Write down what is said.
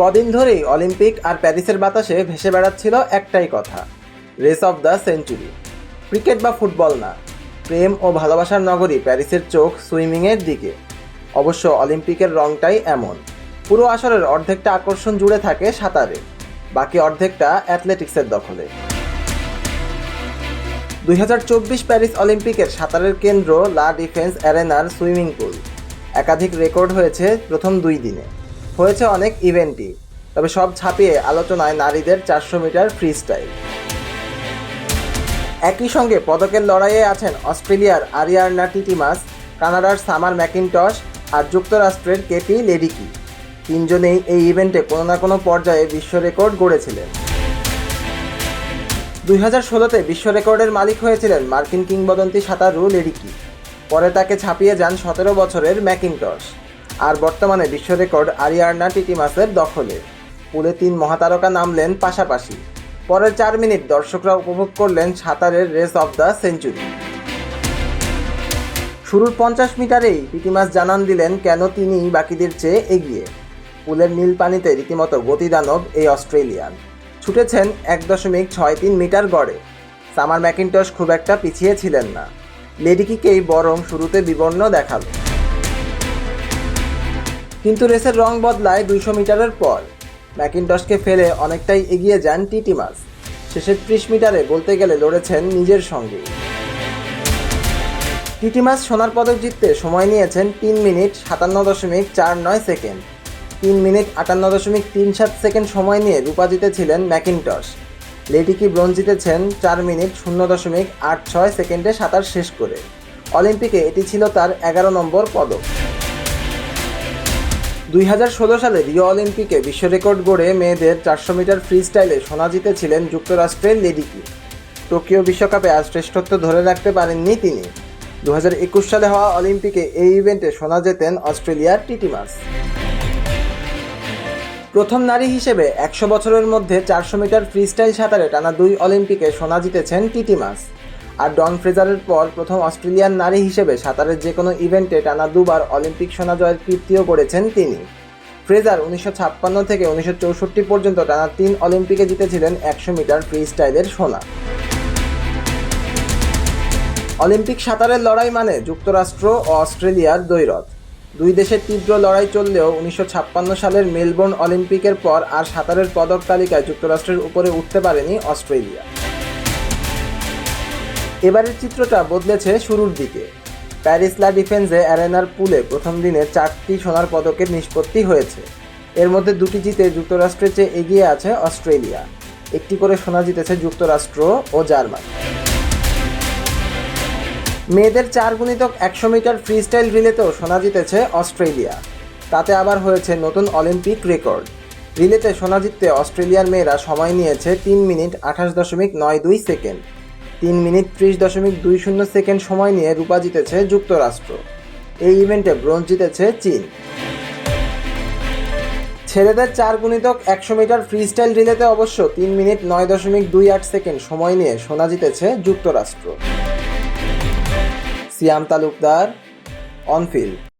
কদিন ধরেই অলিম্পিক আর প্যারিসের বাতাসে ভেসে বেড়াচ্ছিল একটাই কথা race of the century cricket বা ফুটবল না, প্রেম ও ভালোবাসার নগরী প্যারিসের চোখ সুইমিংয়ের দিকে। অবশ্য অলিম্পিকের রংটাই এমন, পুরো আসরের অর্ধেকটা আকর্ষণ জুড়ে থাকে সাঁতারে, বাকি অর্ধেকটা অ্যাথলেটিক্সের দখলে। দুই চব্বিশ প্যারিস অলিম্পিকের সাঁতারের কেন্দ্র লা ডিফেন্স অ্যারেনার সুইমিং পুল, একাধিক রেকর্ড হয়েছে প্রথম দুই দিনে। হয়েছে অনেক ইভেন্টই, তবে সব ছাপিয়ে আলোচনায় নারীদের চারশো মিটার ফ্রি স্টাইল একই সঙ্গে পদকের লড়াইয়ে আছেন অস্ট্রেলিয়ার আরিয়ার্না টিটিমাস, কানাডার সামার ম্যাকিনটস আর যুক্তরাষ্ট্রের কেটি লেডিকি। তিনজনেই এই ইভেন্টে কোনো না কোনো পর্যায়ে বিশ্ব রেকর্ড গড়েছিলেন। দুই হাজার ষোলোতে বিশ্ব রেকর্ডের মালিক হয়েছিলেন মার্কিন কিংবদন্তি সাঁতারু লেডিকি। পরে তাকে ছাপিয়ে যান সতেরো বছরের ম্যাকিনটস আর বর্তমানে বিশ্ব রেকর্ড আরিয়ার্না টিটিমাসের দখলে। পুলে তিন মহাতারকা নামলেন পাশাপাশি। পরের চার মিনিট দর্শকরা উপভোগ করলেন সাঁতারের রেস অফ দ্য সেঞ্চুরি। শুরুর পঞ্চাশ মিটারেই পিটিমাস জানান দিলেন কেন তিনি বাকিদের চেয়ে এগিয়ে। পুলের নীল পানিতে রীতিমতো গতিদানব এই অস্ট্রেলিয়ান। ছুটেছেন এক দশমিক ছয় তিন মিটার গড়ে। সামার ম্যাকিনটস খুব একটা পিছিয়ে ছিলেন না। লেডিকিকেই বরং শুরুতে বিবর্ণ দেখাল। কিন্তু রেসের রং বদলায় দুইশো মিটারের পর। ম্যাকিনটসকে ফেলে অনেকটাই এগিয়ে যান টিটিমাস শেষের ত্রিশ মিটারে বলতে গেলে লড়েছেন নিজের সঙ্গে। টিটিমাস সোনার পদক জিততে সময় নিয়েছেন তিন মিনিট সাতান্ন দশমিক চার নয় সেকেন্ড। তিন মিনিট আটান্ন দশমিক তিন সাত সেকেন্ড সময় নিয়ে রূপা জিতেছিলেন ম্যাকিনটস লেডিকি ব্রোঞ্জ জিতেছেন চার মিনিট শূন্য দশমিক আট ছয় সেকেন্ডে সাঁতার শেষ করে। অলিম্পিকে এটি ছিল তার এগারো নম্বর পদক। দুই হাজার ষোলো সালে রিও অলিম্পিকে বিশ্ব রেকর্ড গড়ে মেয়েদের চারশো মিটার ফ্রি স্টাইলে সোনা জিতেছিলেন যুক্তরাষ্ট্রের লেডিকি টোকিও বিশ্বকাপে আর শ্রেষ্ঠত্ব ধরে রাখতে পারেননি তিনি। দু হাজার একুশ সালে হওয়া অলিম্পিকে এই ইভেন্টে সোনা জেতেন অস্ট্রেলিয়ার টিটিমাস প্রথম নারী হিসেবে একশো বছরের মধ্যে চারশো মিটার ফ্রি স্টাইল সাঁতারে টানা দুই অলিম্পিকে সোনা জিতেছেন টিটিমাস আর ডন ফ্রেজারের পর প্রথম অস্ট্রেলিয়ান নারী হিসেবে সাঁতারের যে কোনো ইভেন্টে টানা দুবার অলিম্পিক সোনা জয়ের কীর্তিও করেছেন তিনি। ফ্রেজার উনিশশো ছাপ্পান্ন থেকে উনিশশো চৌষট্টি পর্যন্ত টানা তিন অলিম্পিকে জিতেছিলেন একশো মিটার ফ্রি স্টাইলের সোনা। অলিম্পিক সাঁতারের লড়াই মানে যুক্তরাষ্ট্র ও অস্ট্রেলিয়ার দ্বৈরথ। দুই দেশের তীব্র লড়াই চললেও উনিশশো ছাপ্পান্ন সালের মেলবোর্ন অলিম্পিকের পর আর সাঁতারের পদক তালিকায় যুক্তরাষ্ট্রের উপরে উঠতে পারেনি অস্ট্রেলিয়া। এবারের চিত্রটা বদলেছে শুরুর দিকে। প্যারিস লা ডিফেন্সে অ্যারেনার পুলে প্রথম দিনে চারটি সোনার পদকের নিষ্পত্তি হয়েছে। এর মধ্যে দুটি জিতে যুক্তরাষ্ট্রের চেয়ে এগিয়ে আছে অস্ট্রেলিয়া। একটি করে সোনা জিতেছে যুক্তরাষ্ট্র ও জার্মানি। মেয়েদের চার গুণিতক একশো মিটার ফ্রি স্টাইল রিলেতেও সোনা জিতেছে অস্ট্রেলিয়া। তাতে আবার হয়েছে নতুন অলিম্পিক রেকর্ড। রিলেতে সোনা জিততে অস্ট্রেলিয়ার মেয়েরা সময় নিয়েছে তিন মিনিট আঠাশ দশমিক নয় দুই সেকেন্ড। তিন মিনিট ত্রিশ দশমিক দুই শূন্য সেকেন্ড সময় নিয়ে রূপা জিতেছে যুক্তরাষ্ট্র। এই ইভেন্টে ব্রোঞ্জ জিতেছে চীন। ছেলেদের চার গুণিতক একশো মিটার ফ্রি স্টাইল রিলেতে অবশ্য তিন মিনিট নয় দশমিক দুই আট সেকেন্ড সময় নিয়ে সোনা জিতেছে যুক্তরাষ্ট্র। Siam Talukdar, on field.